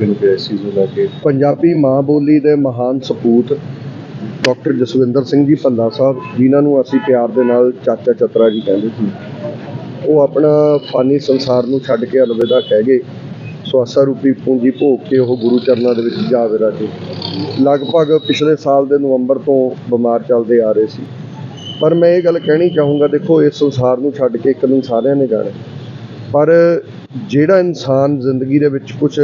ਮੈਨੂੰ ਕਿ ਇਸ ਚੀਜ਼ ਨੂੰ ਲੈ ਕੇ। ਪੰਜਾਬੀ ਮਾਂ ਬੋਲੀ ਦੇ ਮਹਾਨ ਸਪੂਤ ਡਾਕਟਰ ਜਸਵਿੰਦਰ ਸਿੰਘ ਜੀ ਭੱਲਾ ਸਾਹਿਬ, ਜਿਨ੍ਹਾਂ ਨੂੰ ਅਸੀਂ ਪਿਆਰ ਦੇ ਨਾਲ ਚਾਚਾ ਚਤਰਾ ਜੀ ਕਹਿੰਦੇ ਸੀ। ਉਹ ਆਪਣਾ ਫਾਨੀ ਸੰਸਾਰ ਨੂੰ ਛੱਡ ਕੇ ਅਲਵਿਦਾ ਕਹਿ ਗਏ। ਸਵਾਸਾ ਰੂਪੀ ਪੂੰਜੀ ਭੋਗ ਕੇ ਉਹ ਗੁਰੂ ਚਰਨਾਂ ਦੇ ਵਿੱਚ ਜਾ ਵਿਰਾਜੇ ਲਗਭਗ ਪਿਛਲੇ ਸਾਲ ਦੇ ਨਵੰਬਰ ਤੋਂ ਬਿਮਾਰ ਚੱਲਦੇ ਆ ਰਹੇ ਸੀ। ਪਰ ਮੈਂ ਇਹ ਗੱਲ ਕਹਿਣੀ ਚਾਹੂੰਗਾ, ਦੇਖੋ, ਇਸ ਸੰਸਾਰ ਨੂੰ ਛੱਡ ਕੇ ਇੱਕ ਦਿਨ ਸਾਰਿਆਂ ਨੇ ਜਾਣਾ। ਪਰ ਜਿਹੜਾ ਇਨਸਾਨ ਜ਼ਿੰਦਗੀ ਦੇ ਵਿੱਚ ਕੁਝ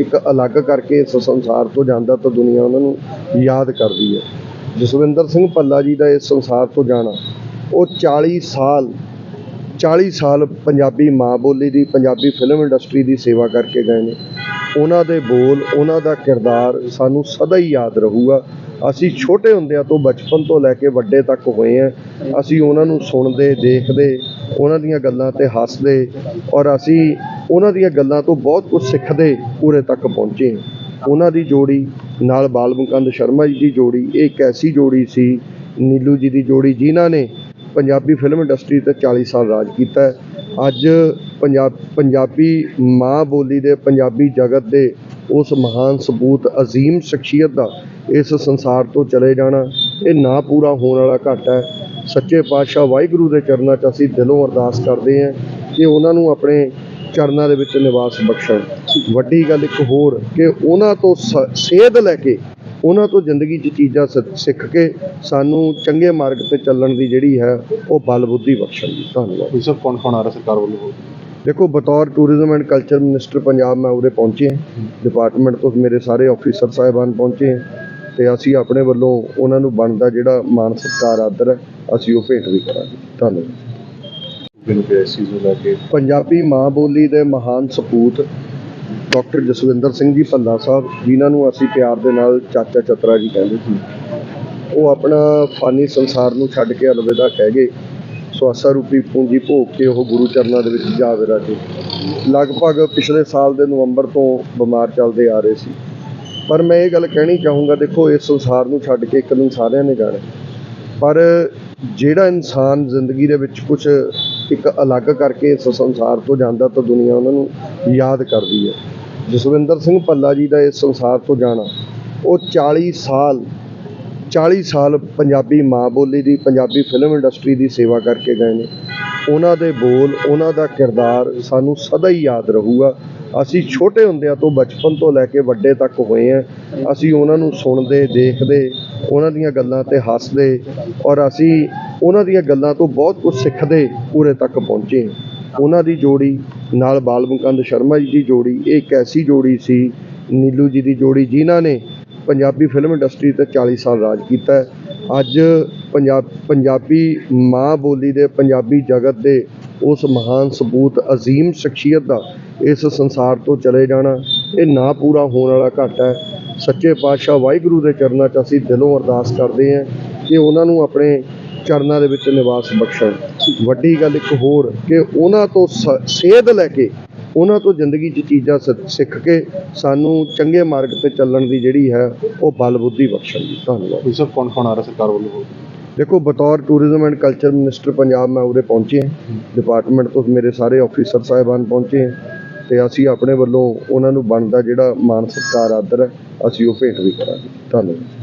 ਇੱਕ ਅਲੱਗ ਕਰਕੇ ਇਸ ਸੰਸਾਰ ਤੋਂ ਜਾਂਦਾ ਤਾਂ ਦੁਨੀਆ ਉਹਨਾਂ ਨੂੰ ਯਾਦ ਕਰਦੀ ਹੈ। ਜਸਵਿੰਦਰ ਸਿੰਘ ਭੱਲਾ ਜੀ ਦਾ ਇਸ ਸੰਸਾਰ ਤੋਂ ਜਾਣਾ, ਉਹ 40 ਸਾਲ 40 ਸਾਲ ਪੰਜਾਬੀ ਮਾਂ ਬੋਲੀ ਦੀ, ਪੰਜਾਬੀ ਫਿਲਮ ਇੰਡਸਟਰੀ ਦੀ ਸੇਵਾ ਕਰਕੇ ਗਏ ਨੇ। ਉਹਨਾਂ ਦੇ ਬੋਲ, ਉਹਨਾਂ ਦਾ ਕਿਰਦਾਰ ਸਾਨੂੰ ਸਦਾ ਹੀ ਯਾਦ ਰਹੂਗਾ। ਅਸੀਂ ਛੋਟੇ ਹੁੰਦਿਆਂ ਤੋਂ ਬਚਪਨ ਤੋਂ ਲੈ ਕੇ ਵੱਡੇ ਤੱਕ ਹੋਏ ਆ ਅਸੀਂ ਉਹਨਾਂ ਨੂੰ ਸੁਣਦੇ, ਦੇਖਦੇ, ਉਹਨਾਂ ਦੀਆਂ ਗੱਲਾਂ ਤੇ ਹੱਸਦੇ ਔਰ ਅਸੀਂ ਉਹਨਾਂ ਦੀਆਂ ਗੱਲਾਂ ਤੋਂ ਬਹੁਤ ਕੁਝ ਸਿੱਖਦੇ ਉਰੇ ਤੱਕ ਪਹੁੰਚੇ ਹਾਂ। ਉਹਨਾਂ ਦੀ ਜੋੜੀ ਨਾਲ ਬਾਲਮੁਕੰਦ ਸ਼ਰਮਾ ਜੀ ਦੀ ਜੋੜੀ ਇਹ ਇੱਕ ਐਸੀ ਜੋੜੀ ਸੀ, ਨੀਲੂ ਜੀ ਦੀ ਜੋੜੀ, ਜਿਨ੍ਹਾਂ ਨੇ ਪੰਜਾਬੀ ਫਿਲਮ ਇੰਡਸਟਰੀ ਤੇ 40 ਸਾਲ ਰਾਜ ਕੀਤਾ ਹੈ। ਅੱਜ ਪੰਜਾਬ ਪੰਜਾਬੀ ਮਾਂ ਬੋਲੀ ਦੇ, ਪੰਜਾਬੀ ਜਗਤ ਦੇ ਉਸ ਮਹਾਨ ਸਬੂਤ ਅਜ਼ੀਮ ਸ਼ਖਸੀਅਤ ਦਾ ਇਸ ਸੰਸਾਰ ਤੋਂ ਚਲੇ ਜਾਣਾ, ਇਹ ਨਾ ਪੂਰਾ ਹੋਣ ਵਾਲਾ ਘਾਟਾ ਹੈ ਸੱਚੇ ਪਾਤਸ਼ਾਹ ਵਾਹਿਗੁਰੂ ਦੇ ਚਰਨਾਂ 'ਚ ਅਸੀਂ ਦਿਲੋਂ ਅਰਦਾਸ ਕਰਦੇ ਹਾਂ ਕਿ ਉਹਨਾਂ ਨੂੰ ਆਪਣੇ ਚਰਨਾਂ ਦੇ ਵਿੱਚ ਨਿਵਾਸ ਬਖਸ਼ਣ ਵੱਡੀ ਗੱਲ ਇੱਕ ਹੋਰ ਕਿ ਉਹਨਾਂ ਤੋਂ ਸੇਧ ਲੈ ਕੇ ਉਹਨਾਂ ਤੋਂ ਜ਼ਿੰਦਗੀ 'ਚ ਚੀਜ਼ਾਂ ਸਿ- ਸਿੱਖ ਕੇ ਸਾਨੂੰ ਚੰਗੇ ਮਾਰਗ ਤੇ ਚੱਲਣ ਦੀ ਜਿਹੜੀ ਹੈ ਉਹ ਬਲ ਬੁੱਧੀ ਬਖਸ਼ਣ ਜੀ ਧੰਨਵਾਦ। ਕੋਈ ਸਭ ਕੌਣ ਕੌਣ ਆ ਰਿਹਾ ਸਰਕਾਰ ਵੱਲੋਂ? ਦੇਖੋ ਬਤੌਰ tourism and culture minister Punjab ਮੈਂ ਉਰੇ ਪਹੁੰਚੇ ਹਾਂ। ਡਿਪਾਰਟਮੈਂਟ ਤੋਂ ਮੇਰੇ ਸਾਰੇ ਆਫੀਸਰ ਸਾਹਿਬਾਨ ਪਹੁੰਚੇ ਹੈ ਤੇ ਅਸੀਂ ਆਪਣੇ ਵੱਲੋਂ ਉਹਨਾਂ ਨੂੰ ਬਣਦਾ ਜਿਹੜਾ ਮਾਨ ਸਤਿਕਾਰ ਆਦਰ ਹੈ ਅਸੀਂ ਉਹ ਭੇਟ ਵੀ ਕਰਾਂਗੇ। ਧੰਨਵਾਦ। ਮੈਨੂੰ ਕਿ ਇਸ ਚੀਜ਼ ਨੂੰ ਲੈ ਕੇ। ਪੰਜਾਬੀ ਮਾਂ ਬੋਲੀ ਦੇ ਮਹਾਨ ਸਪੂਤ ਡਾਕਟਰ ਜਸਵਿੰਦਰ ਸਿੰਘ ਜੀ ਭੱਲਾ ਸਾਹਿਬ, ਜਿਨ੍ਹਾਂ ਨੂੰ ਅਸੀਂ ਪਿਆਰ ਦੇ ਨਾਲ ਚਾਚਾ ਚਤਰਾ ਜੀ ਕਹਿੰਦੇ ਸੀ। ਉਹ ਆਪਣਾ ਫਾਨੀ ਸੰਸਾਰ ਨੂੰ ਛੱਡ ਕੇ ਅਲਵਿਦਾ ਕਹਿ ਗਏ। ਸਵਾਸਾ ਰੂਪੀ ਪੂੰਜੀ ਭੋਗ ਕੇ ਉਹ ਗੁਰੂ ਚਰਨਾਂ ਦੇ ਵਿੱਚ ਜਾ ਵਿਰਾਜੇ ਲਗਭਗ ਪਿਛਲੇ ਸਾਲ ਦੇ ਨਵੰਬਰ ਤੋਂ ਬਿਮਾਰ ਚੱਲਦੇ ਆ ਰਹੇ ਸੀ। ਪਰ ਮੈਂ ਇਹ ਗੱਲ ਕਹਿਣੀ ਚਾਹੂੰਗਾ, ਦੇਖੋ, ਇਸ ਸੰਸਾਰ ਨੂੰ ਛੱਡ ਕੇ ਇੱਕ ਦਿਨ ਸਾਰਿਆਂ ਨੇ ਜਾਣਾ। ਪਰ ਜਿਹੜਾ ਇਨਸਾਨ ਜ਼ਿੰਦਗੀ ਦੇ ਵਿੱਚ ਕੁਝ ਇੱਕ ਅਲੱਗ ਕਰਕੇ ਇਸ ਸੰਸਾਰ ਤੋਂ ਜਾਂਦਾ ਤਾਂ ਦੁਨੀਆ ਉਹਨਾਂ ਨੂੰ ਯਾਦ ਕਰਦੀ ਹੈ। ਜਸਵਿੰਦਰ ਸਿੰਘ ਭੱਲਾ ਜੀ ਦਾ ਇਸ ਸੰਸਾਰ ਤੋਂ ਜਾਣਾ। ਉਹ 40 ਸਾਲ 40 ਸਾਲ ਪੰਜਾਬੀ ਮਾਂ ਬੋਲੀ ਦੀ, ਪੰਜਾਬੀ ਫਿਲਮ ਇੰਡਸਟਰੀ ਦੀ ਸੇਵਾ ਕਰਕੇ ਗਏ ਨੇ। ਉਹਨਾਂ ਦੇ ਬੋਲ, ਉਹਨਾਂ ਦਾ ਕਿਰਦਾਰ ਸਾਨੂੰ ਸਦਾ ਹੀ ਯਾਦ ਰਹੂਗਾ। ਅਸੀਂ ਛੋਟੇ ਹੁੰਦਿਆਂ ਤੋਂ ਬਚਪਨ ਤੋਂ ਲੈ ਕੇ ਵੱਡੇ ਤੱਕ ਹੋਏ ਆ ਅਸੀਂ ਉਹਨਾਂ ਨੂੰ ਸੁਣਦੇ, ਦੇਖਦੇ, ਉਹਨਾਂ ਦੀਆਂ ਗੱਲਾਂ ਤੇ ਹੱਸਦੇ ਔਰ ਅਸੀਂ ਉਹਨਾਂ ਦੀਆਂ ਗੱਲਾਂ ਤੋਂ ਬਹੁਤ ਕੁਝ ਸਿੱਖਦੇ ਪੂਰੇ ਤੱਕ ਪਹੁੰਚੇ। ਉਹਨਾਂ ਦੀ ਜੋੜੀ ਨਾਲ ਬਾਲਮੁਕੰਦ ਸ਼ਰਮਾ ਜੀ ਦੀ ਜੋੜੀ, ਇਹ ਇੱਕ ਐਸੀ ਜੋੜੀ ਸੀ, ਨੀਲੂ ਜੀ ਦੀ ਜੋੜੀ ਜਿਨ੍ਹਾਂ ਨੇ ਪੰਜਾਬੀ ਫਿਲਮ ਇੰਡਸਟਰੀ ਤੇ 40 ਸਾਲ ਰਾਜ ਕੀਤਾ ਅੱਜ ਪੰਜਾਬ ਪੰਜਾਬੀ ਮਾਂ ਬੋਲੀ ਦੇ, ਪੰਜਾਬੀ ਜਗਤ ਦੇ ਉਸ ਮਹਾਨ ਸਬੂਤ ਅਜ਼ੀਮ ਸ਼ਖਸੀਅਤ ਦਾ ਇਸ ਸੰਸਾਰ ਤੋਂ ਚਲੇ ਜਾਣਾ, ਇਹ ਨਾ ਪੂਰਾ ਹੋਣ ਵਾਲਾ ਘਾਟਾ ਹੈ। ਸੱਚੇ ਪਾਤਸ਼ਾਹ ਵਾਹਿਗੁਰੂ ਦੇ ਚਰਨਾਂ 'ਚ ਅਸੀਂ ਦਿਲੋਂ ਅਰਦਾਸ ਕਰਦੇ ਹਾਂ ਕਿ ਉਹਨਾਂ ਨੂੰ ਆਪਣੇ ਚਰਨਾਂ ਦੇ ਵਿੱਚ ਨਿਵਾਸ ਬਖਸ਼ਣ। ਵੱਡੀ ਗੱਲ ਇੱਕ ਹੋਰ ਕਿ ਉਹਨਾਂ ਤੋਂ ਸੇਧ ਲੈ ਕੇ ਉਹਨਾਂ ਤੋਂ ਜ਼ਿੰਦਗੀ 'ਚ ਚੀਜ਼ਾਂ ਸਿੱਖ ਕੇ ਸਾਨੂੰ ਚੰਗੇ ਮਾਰਗ ਤੇ ਚੱਲਣ ਦੀ ਜਿਹੜੀ ਹੈ ਉਹ ਬਲ ਬੁੱਧੀ ਬਖਸ਼ਣ ਜੀ ਧੰਨਵਾਦ। ਸਭ ਕੌਣ ਕੌਣ ਆ ਰਿਹਾ ਸਰਕਾਰ ਵੱਲੋਂ? ਦੇਖੋ ਬਤੌਰ tourism and culture minister Punjab ਮੈਂ ਉਰੇ ਪਹੁੰਚੇ ਹਾਂ। ਡਿਪਾਰਟਮੈਂਟ ਤੋਂ ਮੇਰੇ ਸਾਰੇ ਆਫੀਸਰ ਸਾਹਿਬਾਨ ਪਹੁੰਚੇ ਤੇ ਅਸੀਂ ਆਪਣੇ ਵੱਲੋਂ ਉਹਨਾਂ ਨੂੰ ਬਣਦਾ ਜਿਹੜਾ ਮਾਨ ਸਤਿਕਾਰ ਆਦਰ ਅਸੀਂ ਉਹ ਭੇਟ ਵੀ ਕਰਾਂਗੇ। ਧੰਨਵਾਦ।